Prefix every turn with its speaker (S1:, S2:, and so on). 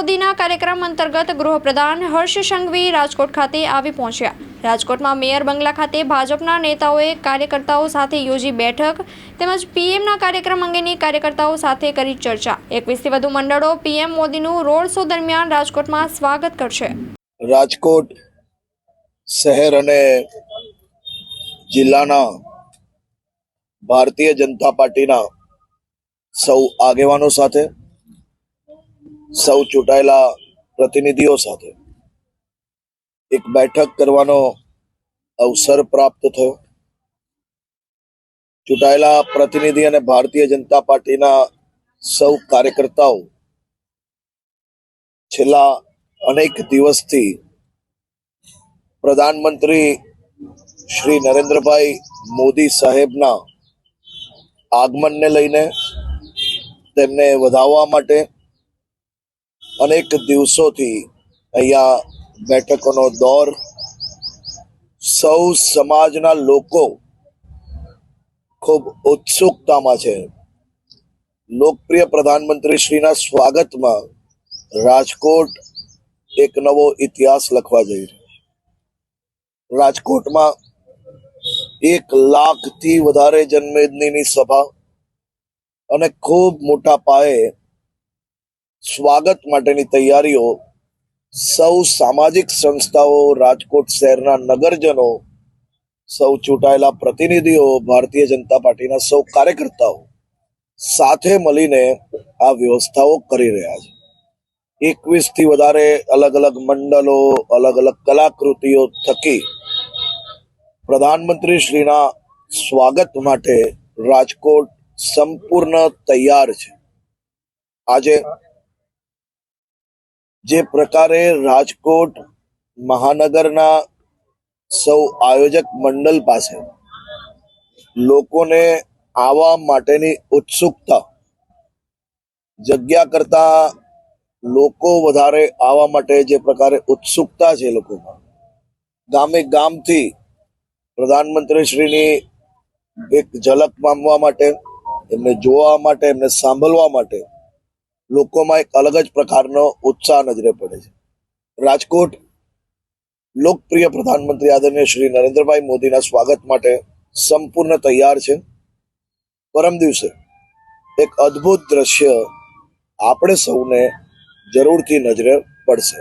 S1: મોદીના કાર્યક્રમ અંતર્ગત ગૃહપ્રધાન હર્ષ સંઘવી રાજકોટ ખાતે આવી પહોંચ્યા. રાજકોટમાં મેયર બંગલા ખાતે ભાજપના નેતાઓએ કાર્યકર્તાઓ સાથે યોજી બેઠક તેમજ પીએમના કાર્યક્રમ અંગેની કાર્યકર્તાઓ સાથે કરી ચર્ચા. એકવીસથી વધુ મંડળો પીએમ મોદીનું રોડ શો દરમિયાન રાજકોટમાં સ્વાગત કરશે.
S2: રાજકોટ શહેર અને જિલ્લાના ભારતીય જનતા પાર્ટીના સૌ આગેવાનો સાથે સૌ ચૂંટાયેલા પ્રતિનિધિઓ સાથે એક બેઠક કરવાનો અવસર પ્રાપ્ત થયો. ચૂંટાયેલા પ્રતિનિધિ અને ભારતીય જનતા પાર્ટીના સૌ કાર્યકર્તાઓ છેલ્લા અનેક દિવસથી પ્રધાનમંત્રી શ્રી નરેન્દ્રભાઈ મોદી સાહેબના આગમનને લઈને તેમને વધાવવા માટે અનેક દિવસોથી અહીંયા બેઠકોનો દોર સૌ સમાજના લોકો ખૂબ ઉત્સુકતામાં છે. લોકપ્રિય પ્રધાનમંત્રી શ્રીના સ્વાગતમાં રાજકોટ એક નવો ઇતિહાસ લખવા જઈ રહ્યો રાજકોટમાં એક લાખથી વધારે જન્મેદનીની સભા અને ખૂબ મોટા પાયે સ્વાગત માટેની તૈયારીઓ સૌ સામાજિક સંસ્થાઓ, રાજકોટ શહેરના નગરજનો, સૌ ચૂંટાયેલા પ્રતિનિધિઓ, ભારતીય જનતા પાર્ટીના સૌ કાર્યકર્તાઓ સાથે મળીને આ વ્યવસ્થાઓ કરી રહ્યા છે. એકવીસથી વધારે અલગ અલગ મંડળો અલગ અલગ કલાકૃતિઓ થકી પ્રધાનમંત્રી શ્રીના સ્વાગત માટે રાજકોટ સંપૂર્ણ તૈયાર છે. આજે જે પ્રકારે રાજકોટ મહાનગરના સૌ આયોજક મંડળ પાસે લોકોને આવવા માટેની ઉત્સુકતા જગ્યા કરતા લોકો વધારે આવવા માટે જે પ્રકારે ઉત્સુકતા છે લોકોમાં. ગામે ગામથી પ્રધાનમંત્રી શ્રીની એક ઝલક પામવા માટે, એમને જોવા માટે, એમને સાંભળવા માટે લોકોમાં એક અલગ જ પ્રકારનો ઉત્સાહ નજરે પડે છે. રાજકોટ લોકપ્રિય પ્રધાનમંત્રી આદરણીય શ્રી નરેન્દ્રભાઈ મોદીના સ્વાગત માટે સંપૂર્ણ તૈયાર છે. પરમ દિવસે એક અદ્ભુત દ્રશ્ય આપણે સૌને જરૂરથી નજરે પડશે.